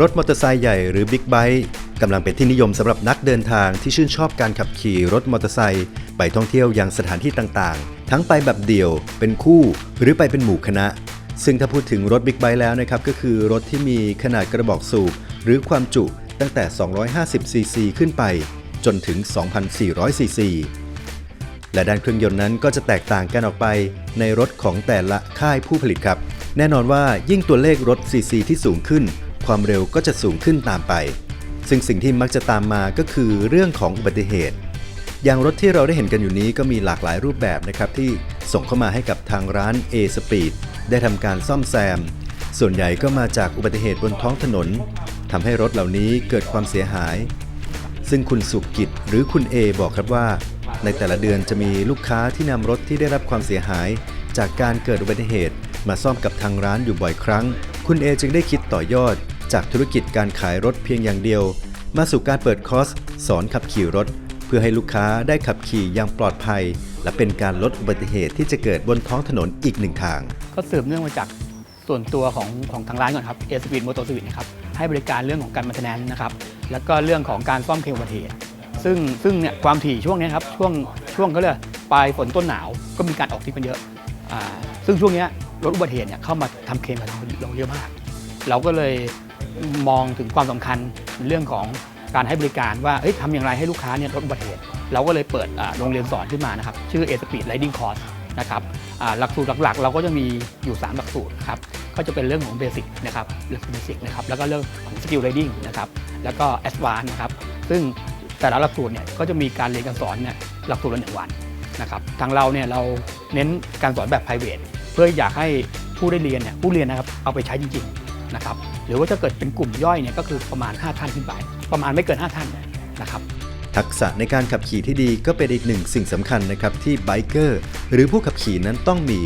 รถมอเตอร์ไซค์ใหญ่หรือบิ๊กไบค์กำลังเป็นที่นิยมสำหรับนักเดินทางที่ชื่นชอบการขับขี่รถมอเตอร์ไซค์ไปท่องเที่ยวยังสถานที่ต่างๆ ทั้งไปแบบเดี่ยว เป็นคู่ หรือไปเป็นหมู่คณะ ซึ่งถ้าพูดถึงรถบิ๊กไบค์แล้วนะครับ ก็คือรถที่มีขนาดกระบอกสูบ หรือความจุตั้งแต่ 250 ซีซีขึ้นไป จนถึง 2,400 ซีซี และด้านเครื่องยนต์นั้นก็จะแตกต่างกันออกไปในรถของแต่ละค่ายผู้ผลิตครับ แน่นอนว่ายิ่งตัวเลขรถซีซีที่สูงขึ้น ความเร็วก็จะสูงขึ้นตามไป ซึ่งสิ่งที่มักจะตามมาก็คือเรื่องของอุบัติเหตุ อย่างรถที่เราได้เห็นกันอยู่นี้ก็มีหลากหลายรูปแบบนะครับที่ส่งเข้ามาให้กับทางร้าน A Speed ได้ทำการซ่อมแซม ส่วนใหญ่ก็มาจากอุบัติเหตุบนท้องถนนทำให้รถเหล่านี้เกิดความเสียหาย ซึ่งคุณสุกิจหรือคุณ A บอกครับว่า ในแต่ละเดือนจะมีลูกค้าที่นำรถที่ได้รับความเสียหาย จากการเกิดอุบัติเหตุมาซ่อมกับทางร้านอยู่บ่อยครั้ง คุณ A จึงได้คิดต่อยอด จากธุรกิจการขายรถเพียงอย่างเดียว มาสู่การเปิดคอร์สสอนขับขี่รถ เพื่อให้ลูกค้าได้ขับขี่อย่างปลอดภัย และเป็นการลดอุบัติเหตุที่จะเกิดบนท้องถนนอีกหนึ่งทาง ก็สืบเนื่องมาจากส่วนตัวของของทางร้านก่อนครับเอสปีดมอเตอร์สวิตนะครับให้บริการเรื่องของการมา i แนนนะครับแล้วก็เรื่องของการซ่อมเคลมอุบัติเหตุซึ่งซึ่งเนี่ยความถี่ช่วงนี้ครับช่วงช่วงก็เลยกปลายฝนต้นหนาวก็มีการออกทริปกันเยอะอ่าซึ่งช่วงนี้รถอุบัติเหตุเนี่ยเข้ามาทำเคลมกับเราเราเยอะมาก เราก็เลย มองถึงความสำคัญเรื่องของการให้บริการว่าเอ้ยทำอย่างไรให้ลูกค้าเนี่ยลดอุบัติเหตุเราก็เลยเปิดโรงเรียนสอนขึ้นมานะครับ ชื่อ A Speed Riding Course นะครับหลักสูตรหลักๆ เราก็จะมีอยู่ 3 หลักสูตรครับก็จะเป็นเรื่องของเบสิกนะครับเรื่องเบสิกนะครับแล้วก็เรื่องของสกิล riding นะครับแล้วก็แอดวานนะครับซึ่งแต่ละหลักสูตรเนี่ยก็จะมีการเรียนการสอนเนี่ยหลักสูตรละหนึ่งวันนะครับทางเราเนี่ยเราเน้นการสอนแบบ private เพื่ออยากให้ผู้ได้เรียนเนี่ยผู้เรียนนะครับเอาไปใช้จริงๆ นะครับหรือว่าจะเกิดเป็นกลุ่มย่อยเนี่ยก็คือประมาณ 5 ท่านขึ้นไป ประมาณไม่เกิน 5 ท่านนะครับทักษะในการขับขี่ที่ดีก็เป็นอีกหนึ่งสิ่งสำคัญนะครับที่ไบเกอร์หรือผู้ขับขี่นั้นต้องมี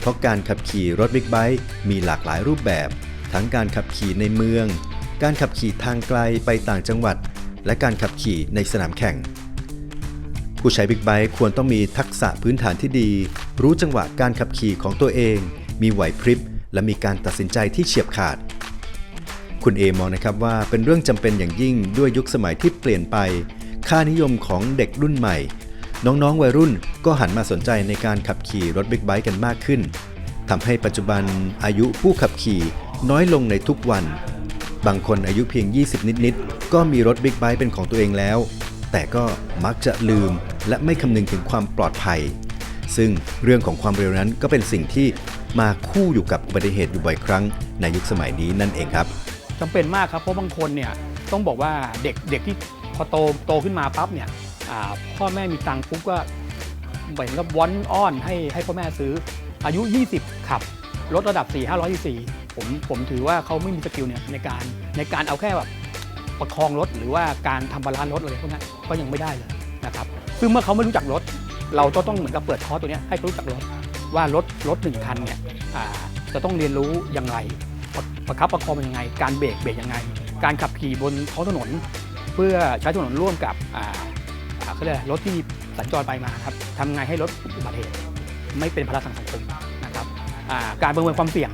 เพราะการขับขี่รถบิ๊กไบค์มีหลากหลายรูปแบบ ทั้งการขับขี่ในเมือง การขับขี่ทางไกลไปต่างจังหวัด และการขับขี่ในสนามแข่ง ผู้ใช้บิ๊กไบค์ควรต้องมีทักษะพื้นฐานที่ดี รู้จังหวะการขับขี่ของตัวเอง มีไหวพริบ และมีการตัดสินใจที่เฉียบขาด คุณเอมองนะครับว่าเป็นเรื่องจำเป็นอย่างยิ่งด้วยยุคสมัยที่เปลี่ยนไป ค่านิยมของเด็กรุ่นใหม่ น้องๆวัยรุ่นก็หันมาสนใจในการขับขี่รถบิ๊กไบค์กันมากขึ้นทำให้ปัจจุบันอายุผู้ขับขี่น้อยลงในทุกวัน บางคนอายุเพียง 20 นิดๆ ก็มีรถบิ๊กไบค์เป็นของตัวเองแล้ว แต่ก็มักจะลืมและไม่คำนึงถึงความปลอดภัย ซึ่งเรื่องของความเร็วนั้นก็เป็นสิ่งที่ มาคู่อยู่กับอุบัติเหตุอยู่บ่อยครั้งในยุคสมัยนี้นั่นเองครับจำเป็นมากครับเพราะบางคนเนี่ยต้องบอกว่าเด็กเด็กที่พอโตโตขึ้นมาปั๊บเนี่ยพ่อแม่มีตังค์ปุ๊บก็เหมือนกับวอนอ้อนให้ให้พ่อแม่ซื้ออายุ 20 ขับรถระดับ 4 5 0 4ผมผมถือว่าเขาไม่มีสกิลเนี่ยในการในการเอาแค่แบบประคองรถหรือว่าการทำบาลานซ์รถอะไรพวกนั้นก็ยังไม่ได้เลยนะครับซึ่งเมื่อเขาไม่รู้จักรถ เราก็ต้องเหมือนกับเปิดคอร์สตัวนี้ให้เขารู้จักรถ ว่ารถรถหนึ่งคันเนี่ยจะต้องเรียนรู้อย่างไร ประคับประคองยังไง การเบรกเบรกยังไง การขับขี่บนท้องถนน เพื่อใช้ถนนร่วมกับอ่าอ่าเขาเรียกอะไรรถที่สัญจรไปมาครับทำไงให้ลดอุบัติเหตุไม่เป็นภาระทางสังคมนะครับการประเมินความเสี่ยง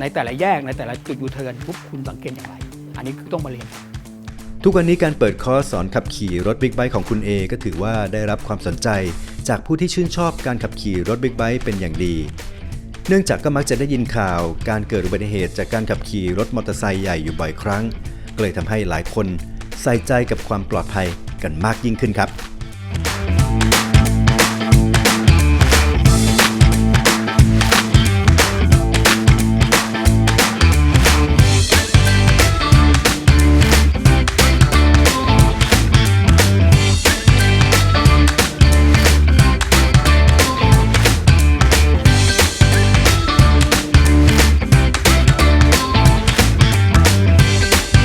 ในแต่ละแยกในแต่ละจุดยูเทิร์นปุ๊บคุณสังเกตอย่างไร อันนี้คือต้องมาเรียนทุกวันนี้การเปิดคอร์สสอนขับขี่รถบิ๊กไบค์ของคุณเอก็ถือว่าได้รับความสนใจ จากผู้ที่ชื่นชอบการขับขี่รถบิ๊กไบค์เป็นอย่างดี เนื่องจากก็มักจะได้ยินข่าว การเกิดอุบัติเหตุจากการขับขี่รถมอเตอร์ไซค์ใหญ่อยู่บ่อยครั้ง ก็เลยทำให้หลายคนใส่ใจกับความปลอดภัยกันมากยิ่งขึ้นครับ